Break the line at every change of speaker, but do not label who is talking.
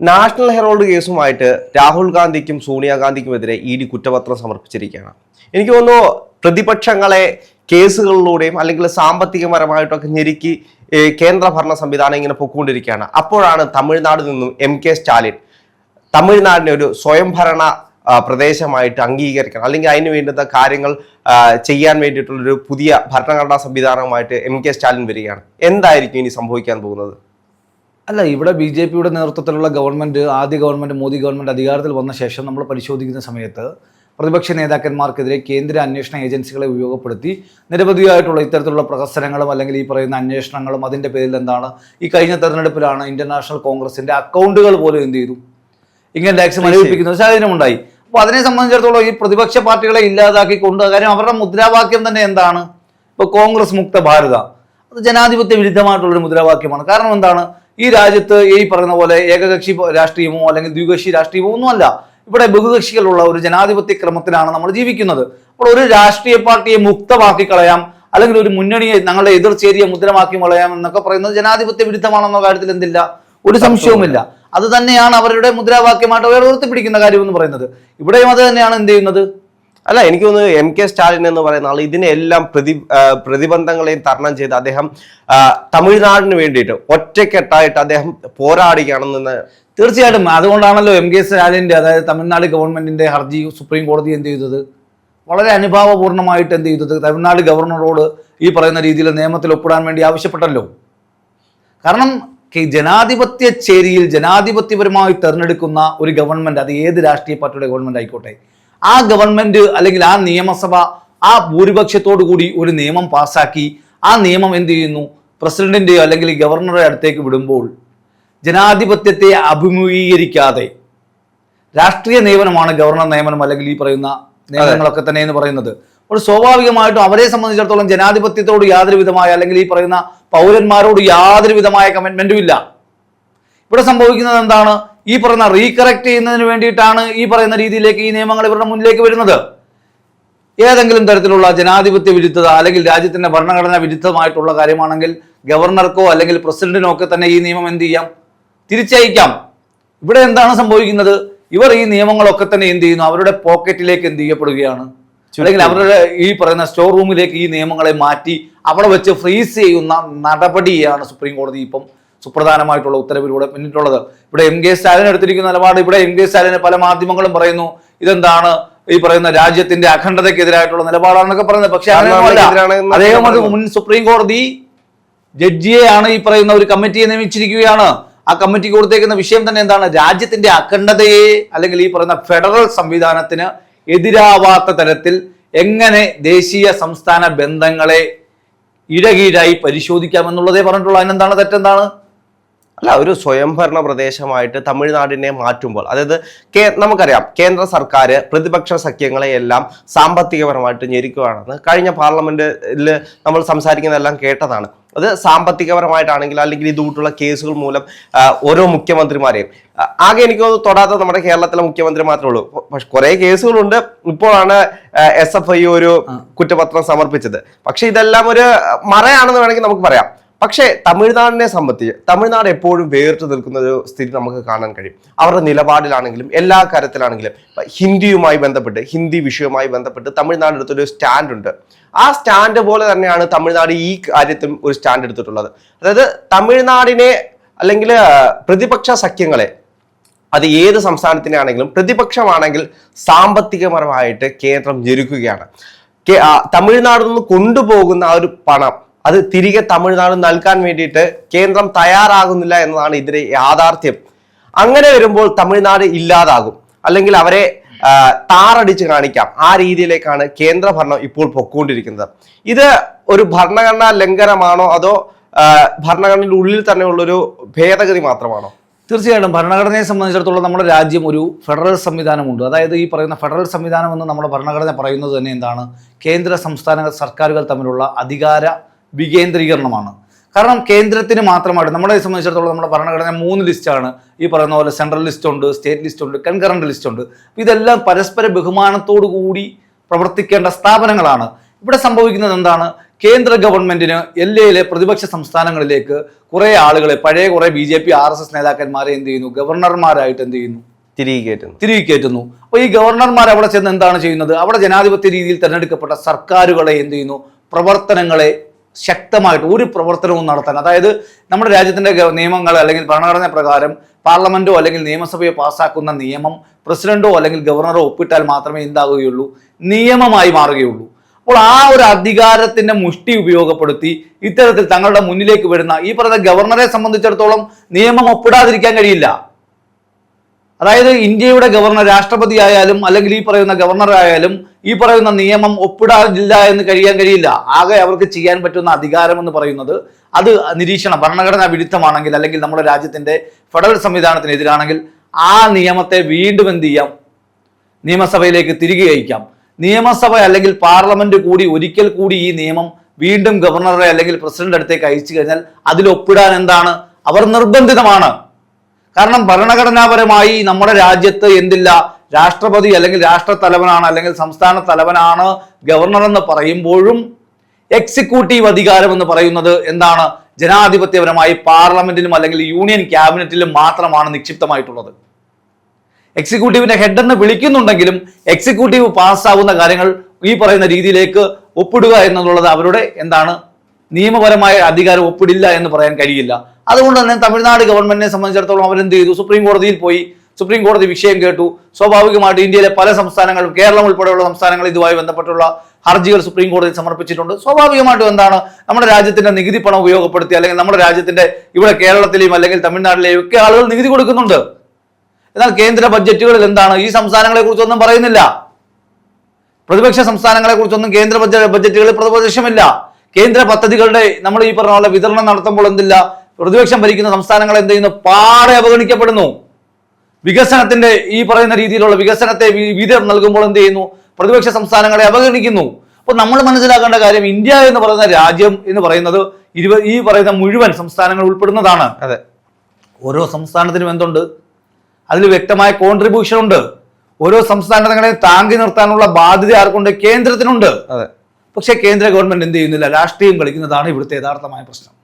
National Herald കേസുമായിട്ട് രാഹുൽ ഗാന്ധിക്കും സോണിയാഗാന്ധിക്കുമെതിരെ ഇ ഡി കുറ്റപത്രം സമർപ്പിച്ചിരിക്കുകയാണ്. എനിക്ക് തോന്നുന്നു പ്രതിപക്ഷങ്ങളെ കേസുകളിലൂടെയും അല്ലെങ്കിൽ സാമ്പത്തികപരമായിട്ടൊക്കെ ഞെരുക്കി കേന്ദ്ര ഭരണ സംവിധാനം ഇങ്ങനെ പൊക്കൊണ്ടിരിക്കുകയാണ് അപ്പോഴാണ് തമിഴ്നാട് നിന്നും എം കെ സ്റ്റാലിൻ തമിഴ്നാടിനെ ഒരു സ്വയംഭരണ പ്രദേശമായിട്ട് അംഗീകരിക്കണം. അല്ലെങ്കിൽ അതിന് വേണ്ടുന്ന കാര്യങ്ങൾ ചെയ്യാൻ വേണ്ടിയിട്ടുള്ളൊരു പുതിയ ഭരണഘടനാ സംവിധാനവുമായിട്ട് എം കെ സ്റ്റാലിൻ വരികയാണ്. എന്തായിരിക്കും ഇനി സംഭവിക്കാൻ പോകുന്നത്?
അല്ല ഇവിടെ ബി ജെ പിയുടെ നേതൃത്വത്തിലുള്ള ഗവൺമെന്റ് ആദ്യ ഗവൺമെന്റ് മോദി ഗവൺമെന്റ് അധികാരത്തിൽ വന്ന ശേഷം നമ്മൾ പരിശോധിക്കുന്ന സമയത്ത് പ്രതിപക്ഷ നേതാക്കന്മാർക്കെതിരെ കേന്ദ്ര അന്വേഷണ ഏജൻസികളെ ഉപയോഗപ്പെടുത്തി നിരവധിയായിട്ടുള്ള ഇത്തരത്തിലുള്ള പ്രഹസനങ്ങളും അല്ലെങ്കിൽ ഈ പറയുന്ന അന്വേഷണങ്ങളും അതിന്റെ പേരിൽ എന്താണ്? ഈ കഴിഞ്ഞ തെരഞ്ഞെടുപ്പിലാണ് ഇന്റർനാഷണൽ കോൺഗ്രസിന്റെ അക്കൗണ്ടുകൾ പോലും എന്ത് ചെയ്തു? ഇങ്ങനെ ടാക്സ് മരവിപ്പിക്കുന്ന. സാഹചര്യമുണ്ടായി. അപ്പോൾ അതിനെ സംബന്ധിച്ചിടത്തോളം ഈ പ്രതിപക്ഷ പാർട്ടികളെ ഇല്ലാതാക്കിക്കൊണ്ട് കാര്യം അവരുടെ മുദ്രാവാക്യം തന്നെ എന്താണ്? ഇപ്പോൾ കോൺഗ്രസ് മുക്ത ഭാരത. ജനാധിപത്യ വിരുദ്ധമായിട്ടുള്ളൊരു മുദ്രാവാക്യമാണ്. കാരണം എന്താണ്? ഈ രാജ്യത്ത് ഈ പറയുന്ന പോലെ ഏകകക്ഷി രാഷ്ട്രീയമോ അല്ലെങ്കിൽ ദ്വികക്ഷി രാഷ്ട്രീയമോ ഒന്നുമല്ല. ഇവിടെ ബഹുകക്ഷികളുള്ള ഒരു ജനാധിപത്യ ക്രമത്തിലാണ് നമ്മൾ ജീവിക്കുന്നത്. അപ്പോൾ ഒരു രാഷ്ട്രീയ പാർട്ടിയെ മുക്തമാക്കി കളയാം അല്ലെങ്കിൽ ഒരു മുന്നണിയെ ഞങ്ങളുടെ എതിർചേരിയെ മുദ്രമാക്കി കളയാം എന്നൊക്കെ പറയുന്നത് ജനാധിപത്യ വിരുദ്ധമാണെന്ന കാര്യത്തിൽ എന്തില്ല? ഒരു സംശയവുമില്ല. അത് തന്നെയാണ് അവരുടെ മുദ്രാവാക്യമായിട്ട് അവർ ഉയർത്തിപ്പിടിക്കുന്ന കാര്യം എന്ന് പറയുന്നത്. ഇവിടെയും അത് തന്നെയാണ് എന്ത് ചെയ്യുന്നത്?
അല്ല എനിക്ക് തോന്നുന്നു എം കെ സ്റ്റാലിൻ എന്ന് പറയുന്ന ആൾ ഇതിനെല്ലാം പ്രതി പ്രതിബന്ധങ്ങളെയും തരണം ചെയ്ത് അദ്ദേഹം തമിഴ്നാടിന് വേണ്ടിയിട്ട് ഒറ്റക്കെട്ടായിട്ട് അദ്ദേഹം പോരാടുകയാണെന്ന്
തീർച്ചയായിട്ടും. അതുകൊണ്ടാണല്ലോ എം കെ സ്റ്റാലിന്റെ അതായത് തമിഴ്നാട് ഗവൺമെന്റിന്റെ ഹർജി സുപ്രീം കോടതി എന്ത് ചെയ്തത്? വളരെ അനുഭാവപൂർണമായിട്ട് എന്ത് ചെയ്തത്? തമിഴ്നാട് ഗവർണറോട് ഈ പറയുന്ന രീതിയിൽ നിയമത്തിൽ ഒപ്പിടാൻ വേണ്ടി ആവശ്യപ്പെട്ടല്ലോ. കാരണം ജനാധിപത്യ ചേരിയിൽ ജനാധിപത്യപരമായി തെരഞ്ഞെടുക്കുന്ന ഒരു ഗവൺമെന്റ് അത് ഏത് രാഷ്ട്രീയ പാർട്ടിയുടെ ഗവൺമെന്റ് ആയിക്കോട്ടെ? ആ ഗവൺമെന്റ് അല്ലെങ്കിൽ ആ നിയമസഭ ആ ഭൂരിപക്ഷത്തോടു കൂടി ഒരു നിയമം പാസാക്കി ആ നിയമം എന്ത് ചെയ്യുന്നു? പ്രസിഡന്റിന്റെയോ അല്ലെങ്കിൽ ഗവർണറുടെ അടുത്തേക്ക് വിടുമ്പോൾ ജനാധിപത്യത്തെ അഭിമുഖീകരിക്കാതെ രാഷ്ട്രീയ നിയമനമാണ് ഗവർണർ നിയമനം അല്ലെങ്കിൽ ഈ പറയുന്ന നിയമനങ്ങളൊക്കെ തന്നെ എന്ന് പറയുന്നത്. അപ്പോൾ സ്വാഭാവികമായിട്ടും അവരെ സംബന്ധിച്ചിടത്തോളം ജനാധിപത്യത്തോട് യാതൊരു വിധമായ അല്ലെങ്കിൽ ഈ പറയുന്ന പൗരന്മാരോട് യാതൊരു വിധമായ കമ്മിറ്റ്മെന്റും ഇല്ല. ഇവിടെ സംഭവിക്കുന്നത് എന്താണ്? ഈ പറയുന്ന റീകറക്റ്റ് ചെയ്യുന്നതിന് വേണ്ടിയിട്ടാണ് ഈ പറയുന്ന രീതിയിലേക്ക് ഈ നിയമങ്ങൾ ഇവരുടെ മുന്നിലേക്ക് വരുന്നത്. ഏതെങ്കിലും തരത്തിലുള്ള ജനാധിപത്യ വിരുദ്ധത അല്ലെങ്കിൽ രാജ്യത്തിന്റെ ഭരണഘടന വിരുദ്ധമായിട്ടുള്ള കാര്യമാണെങ്കിൽ ഗവർണർക്കോ അല്ലെങ്കിൽ പ്രസിഡന്റിനോ ഒക്കെ തന്നെ ഈ നിയമം എന്ത് ചെയ്യാം? തിരിച്ചയക്കാം. ഇവിടെ എന്താണ് സംഭവിക്കുന്നത്? ഇവർ ഈ നിയമങ്ങളൊക്കെ തന്നെ എന്ത് ചെയ്യുന്നു? അവരുടെ പോക്കറ്റിലേക്ക് എന്ത് ചെയ്യപ്പെടുകയാണ്? അല്ലെങ്കിൽ അവരുടെ ഈ പറയുന്ന സ്റ്റോർ റൂമിലേക്ക് ഈ നിയമങ്ങളെ മാറ്റി അവിടെ വെച്ച് ഫ്രീസ് ചെയ്യുന്ന നടപടിയാണ് സുപ്രീം കോടതി ഇപ്പം സുപ്രധാനമായിട്ടുള്ള ഉത്തരവിലൂടെ മുന്നിട്ടുള്ളത് ഇവിടെ എം കെ സ്റ്റാലിൻ എടുത്തിരിക്കുന്ന നിലപാട് ഇവിടെ എം കെ സ്റ്റാലിന് പല മാധ്യമങ്ങളും പറയുന്നു ഇതെന്താണ് ഈ പറയുന്ന രാജ്യത്തിന്റെ അഖണ്ഡതയ്ക്കെതിരായിട്ടുള്ള നിലപാടാണെന്നൊക്കെ പറയുന്നത്. പക്ഷെ. അദ്ദേഹം അത് മുൻ സുപ്രീം കോടതി ജഡ്ജിയെയാണ് ഈ പറയുന്ന ഒരു കമ്മിറ്റിയെ നിയമിച്ചിരിക്കുകയാണ്. ആ കമ്മിറ്റി കൊടുത്തേക്കുന്ന വിഷയം തന്നെ എന്താണ്? രാജ്യത്തിന്റെ അഖണ്ഡതയെ അല്ലെങ്കിൽ ഈ പറയുന്ന ഫെഡറൽ സംവിധാനത്തിന് എതിരാവാത്ത തരത്തിൽ എങ്ങനെ ദേശീയ സംസ്ഥാന ബന്ധങ്ങളെ ഇഴകീഴായി പരിശോധിക്കാമെന്നുള്ളതേ പറഞ്ഞിട്ടുള്ളൂ. അതിനെന്താണ് തെറ്റെന്താണ്?
അല്ല ഒരു സ്വയംഭരണ പ്രദേശമായിട്ട് തമിഴ്നാടിനെ മാറ്റുമ്പോൾ അതായത് കേ നമുക്കറിയാം കേന്ദ്ര സർക്കാർ പ്രതിപക്ഷ സഖ്യങ്ങളെ എല്ലാം സാമ്പത്തികപരമായിട്ട് ഞെരുക്കുകയാണെന്ന് കഴിഞ്ഞ പാർലമെന്റിൽ നമ്മൾ സംസാരിക്കുന്നതെല്ലാം കേട്ടതാണ്. അത് സാമ്പത്തികപരമായിട്ടാണെങ്കിൽ അല്ലെങ്കിൽ ഇതുകൂട്ടുള്ള കേസുകൾ മൂലം ഓരോ മുഖ്യമന്ത്രിമാരെയും ആകെ എനിക്ക് തൊടാത്ത നമ്മുടെ കേരളത്തിലെ മുഖ്യമന്ത്രി മാത്രമേ ഉള്ളൂ. പക്ഷെ കുറെ കേസുകളുണ്ട്. ഇപ്പോഴാണ് എസ് എഫ് ഐ ഒരു കുറ്റപത്രം സമർപ്പിച്ചത്. പക്ഷെ ഇതെല്ലാം ഒരു മറയാണെന്ന് വേണമെങ്കിൽ നമുക്ക് പറയാം. പക്ഷേ തമിഴ്നാടിനെ സംബന്ധിച്ച് തമിഴ്നാട് എപ്പോഴും വേറിട്ട് നിൽക്കുന്ന ഒരു സ്ഥിതി നമുക്ക് കാണാൻ കഴിയും. അവരുടെ നിലപാടിലാണെങ്കിലും എല്ലാ കാര്യത്തിലാണെങ്കിലും ഹിന്ദിയുമായി ബന്ധപ്പെട്ട് ഹിന്ദി വിഷയവുമായി ബന്ധപ്പെട്ട് തമിഴ്നാട് എടുത്തൊരു സ്റ്റാൻഡ് ഉണ്ട്. ആ സ്റ്റാൻഡ് പോലെ തന്നെയാണ് തമിഴ്നാട് ഈ കാര്യത്തിലും ഒരു സ്റ്റാൻഡ് എടുത്തിട്ടുള്ളത്. അതായത് തമിഴ്നാടിനെ അല്ലെങ്കിൽ പ്രതിപക്ഷ സഖ്യങ്ങളെ അത് ഏത് സംസ്ഥാനത്തിനെ ആണെങ്കിലും പ്രതിപക്ഷമാണെങ്കിൽ സാമ്പത്തികപരമായിട്ട് കേന്ദ്രം ഞെരുക്കുകയാണ്. തമിഴ്നാട് നിന്ന് കൊണ്ടുപോകുന്ന ആ ഒരു പണം അത് തിരികെ തമിഴ്നാട് നൽകാൻ വേണ്ടിയിട്ട് കേന്ദ്രം തയ്യാറാകുന്നില്ല എന്നതാണ് ഇതിന്റെ യാഥാർത്ഥ്യം. അങ്ങനെ വരുമ്പോൾ തമിഴ്നാട് ഇല്ലാതാകും. അല്ലെങ്കിൽ അവരെ താറടിച്ച് കാണിക്കാം. ആ രീതിയിലേക്കാണ് കേന്ദ്ര ഭരണം ഇപ്പോൾ പൊക്കോണ്ടിരിക്കുന്നത്. ഇത് ഒരു ഭരണഘടനാ ലംഘനമാണോ അതോ ഭരണഘടനയുടെ ഉള്ളിൽ തന്നെയുള്ളൊരു ഭേദഗതി മാത്രമാണോ?
തീർച്ചയായിട്ടും. ഭരണഘടനയെ സംബന്ധിച്ചിടത്തോളം നമ്മുടെ രാജ്യം ഒരു ഫെഡറൽ സംവിധാനമുണ്ട്. അതായത് ഈ പറയുന്ന ഫെഡറൽ സംവിധാനം എന്ന് നമ്മുടെ ഭരണഘടന പറയുന്നത് തന്നെ എന്താണ്? കേന്ദ്ര സംസ്ഥാന സർക്കാരുകൾ തമ്മിലുള്ള അധികാര വികേന്ദ്രീകരണമാണ്. കാരണം കേന്ദ്രത്തിന് മാത്രമായിട്ട് നമ്മളെ സംബന്ധിച്ചിടത്തോളം നമ്മുടെ ഭരണഘടന മൂന്ന് ലിസ്റ്റാണ് ഈ പറയുന്ന പോലെ സെൻട്രൽ ലിസ്റ്റ് ഉണ്ട് സ്റ്റേറ്റ് ലിസ്റ്റ് ഉണ്ട് കൺകറന്റ് ലിസ്റ്റ് ഉണ്ട്. ഇതെല്ലാം പരസ്പര ബഹുമാനത്തോടു കൂടി പ്രവർത്തിക്കേണ്ട സ്ഥാപനങ്ങളാണ്. ഇവിടെ സംഭവിക്കുന്നത് എന്താണ്? കേന്ദ്ര ഗവൺമെന്റിന് എൽ എയിലെ പ്രതിപക്ഷ സംസ്ഥാനങ്ങളിലേക്ക് കുറെ ആളുകളെ പഴയ കുറെ B J P R S S നേതാക്കന്മാരെ എന്ത് ചെയ്യുന്നു? ഗവർണർമാരായിട്ട് എന്ത് ചെയ്യുന്നു?
തിരികെ കയറ്റുന്നു.
തിരികെ കയറ്റുന്നു. അപ്പോൾ ഈ ഗവർണർമാർ അവിടെ ചെന്ന് എന്താണ് ചെയ്യുന്നത്? അവിടെ ജനാധിപത്യ രീതിയിൽ തിരഞ്ഞെടുക്കപ്പെട്ട സർക്കാരുകളെ എന്ത് ചെയ്യുന്നു? പ്രവർത്തനങ്ങളെ ശക്തമായിട്ട് ഒരു പ്രവർത്തനവും നടത്താൻ അതായത് നമ്മുടെ രാജ്യത്തിന്റെ നിയമങ്ങൾ അല്ലെങ്കിൽ ഭരണഘടന പ്രകാരം പാർലമെന്റോ അല്ലെങ്കിൽ നിയമസഭയോ പാസ്സാക്കുന്ന നിയമം പ്രസിഡന്റോ അല്ലെങ്കിൽ ഗവർണറോ ഒപ്പിട്ടാൽ മാത്രമേ എന്താകുകയുള്ളൂ? നിയമമായി മാറുകയുള്ളൂ. അപ്പോൾ ആ ഒരു അധികാരത്തിന്റെ മുഷ്ടി ഉപയോഗപ്പെടുത്തി ഇത്തരത്തിൽ തങ്ങളുടെ മുന്നിലേക്ക് വരുന്ന ഈ പറയുന്ന ഗവർണറെ സംബന്ധിച്ചിടത്തോളം നിയമം ഒപ്പിടാതിരിക്കാൻ കഴിയില്ല. അതായത് ഇന്ത്യയുടെ ഗവർണർ രാഷ്ട്രപതി ആയാലും അല്ലെങ്കിൽ ഈ പറയുന്ന ഗവർണർ ആയാലും ഈ പറയുന്ന നിയമം ഒപ്പിടാനില്ല എന്ന് കഴിയാൻ കഴിയില്ല. ആകെ അവർക്ക് ചെയ്യാൻ പറ്റുന്ന അധികാരം എന്ന് പറയുന്നത് അത് നിരീക്ഷണം ഭരണഘടനാ വിരുദ്ധമാണെങ്കിൽ അല്ലെങ്കിൽ നമ്മുടെ രാജ്യത്തിന്റെ ഫെഡറൽ സംവിധാനത്തിനെതിരാണെങ്കിൽ ആ നിയമത്തെ വീണ്ടും എന്ത് ചെയ്യാം? നിയമസഭയിലേക്ക് തിരികെ അയക്കാം. നിയമസഭ അല്ലെങ്കിൽ പാർലമെന്റ് കൂടി ഒരിക്കൽ കൂടി ഈ നിയമം വീണ്ടും ഗവർണറെ അല്ലെങ്കിൽ പ്രസിഡന്റ് അടുത്തേക്ക് അയച്ചു കഴിഞ്ഞാൽ അതിൽ ഒപ്പിടാൻ എന്താണ്? അവർ നിർബന്ധിതമാണ്. കാരണം ഭരണഘടനാപരമായി നമ്മുടെ രാജ്യത്ത് എന്തില്ല? രാഷ്ട്രപതി അല്ലെങ്കിൽ രാഷ്ട്ര തലവനാണ് അല്ലെങ്കിൽ സംസ്ഥാന തലവനാണ് ഗവർണർ എന്ന് പറയുമ്പോഴും എക്സിക്യൂട്ടീവ് അധികാരം എന്ന് പറയുന്നത് എന്താണ്? ജനാധിപത്യപരമായി പാർലമെന്റിലും അല്ലെങ്കിൽ യൂണിയൻ ക്യാബിനറ്റിലും മാത്രമാണ് നിക്ഷിപ്തമായിട്ടുള്ളത്. എക്സിക്യൂട്ടീവിന്റെ ഹെഡ് എന്ന് വിളിക്കുന്നുണ്ടെങ്കിലും എക്സിക്യൂട്ടീവ് പാസ്സാവുന്ന കാര്യങ്ങൾ ഈ പറയുന്ന രീതിയിലേക്ക് ഒപ്പിടുക എന്നുള്ളത് അവരുടെ എന്താണ്? നിയമപരമായ അധികാരം ഒപ്പിടില്ല എന്ന് പറയാൻ കഴിയില്ല. അതുകൊണ്ട് തന്നെ തമിഴ്നാട് ഗവൺമെന്റിനെ സംബന്ധിച്ചിടത്തോളം അവരെന്ത് ചെയ്തു സുപ്രീം കോടതിയിൽ പോയി. സുപ്രീം കോടതി വിഷയം കേട്ടു. സ്വാഭാവികമായിട്ട് ഇന്ത്യയിലെ പല സംസ്ഥാനങ്ങളും കേരളം ഉൾപ്പെടെയുള്ള സംസ്ഥാനങ്ങൾ ഇതുമായി ബന്ധപ്പെട്ടുള്ള ഹർജികൾ സുപ്രീം കോടതിയിൽ സമർപ്പിച്ചിട്ടുണ്ട്. സ്വാഭാവികമായിട്ടും എന്താണ്? നമ്മുടെ രാജ്യത്തിന്റെ നികുതി പണം ഉപയോഗപ്പെടുത്തി അല്ലെങ്കിൽ നമ്മുടെ രാജ്യത്തിന്റെ ഇവിടെ കേരളത്തിലെയും അല്ലെങ്കിൽ തമിഴ്നാട്ടിലെയും ഒക്കെ ആളുകൾ നികുതി കൊടുക്കുന്നുണ്ട്. എന്നാൽ കേന്ദ്ര ബഡ്ജറ്റുകളിൽ എന്താണ്? ഈ സംസ്ഥാനങ്ങളെ കുറിച്ചൊന്നും പറയുന്നില്ല. പ്രതിപക്ഷ സംസ്ഥാനങ്ങളെ കുറിച്ചൊന്നും കേന്ദ്ര ബഡ്ജ- ബഡ്ജറ്റുകളിൽ പ്രതിപക്ഷമില്ല. കേന്ദ്ര പദ്ധതികളുടെ നമ്മൾ ഈ പറഞ്ഞ പോലെ വിതരണം നടത്തുമ്പോൾ എന്തില്ല? പ്രതിപക്ഷം ഭരിക്കുന്ന സംസ്ഥാനങ്ങൾ എന്ത് ചെയ്യുന്നു? പാടെ അവഗണിക്കപ്പെടുന്നു. വികസനത്തിന്റെ ഈ പറയുന്ന രീതിയിലുള്ള വികസനത്തെ വീതം നൽകുമ്പോൾ എന്ത് ചെയ്യുന്നു? പ്രതിപക്ഷ സംസ്ഥാനങ്ങളെ അവഗണിക്കുന്നു. അപ്പൊ നമ്മൾ മനസ്സിലാക്കേണ്ട കാര്യം ഇന്ത്യ എന്ന് പറയുന്ന രാജ്യം എന്ന് പറയുന്നത് ഇരുപത് ഈ പറയുന്ന മുഴുവൻ സംസ്ഥാനങ്ങൾ ഉൾപ്പെടുന്നതാണ്.
അതെ.
ഓരോ സംസ്ഥാനത്തിനും എന്തുണ്ട്? അതിൽ വ്യക്തമായ കോൺട്രിബ്യൂഷൻ ഉണ്ട്. ഓരോ സംസ്ഥാനങ്ങളെ താങ്ങി നിർത്താനുള്ള ബാധ്യത ആർക്കുണ്ട്? കേന്ദ്രത്തിനുണ്ട്.
അതെ.
പക്ഷേ കേന്ദ്ര ഗവൺമെന്റ് എന്ത് ചെയ്യുന്നില്ല? രാഷ്ട്രീയം കളിക്കുന്നതാണ് ഇവിടുത്തെ യഥാർത്ഥമായ പ്രശ്നം.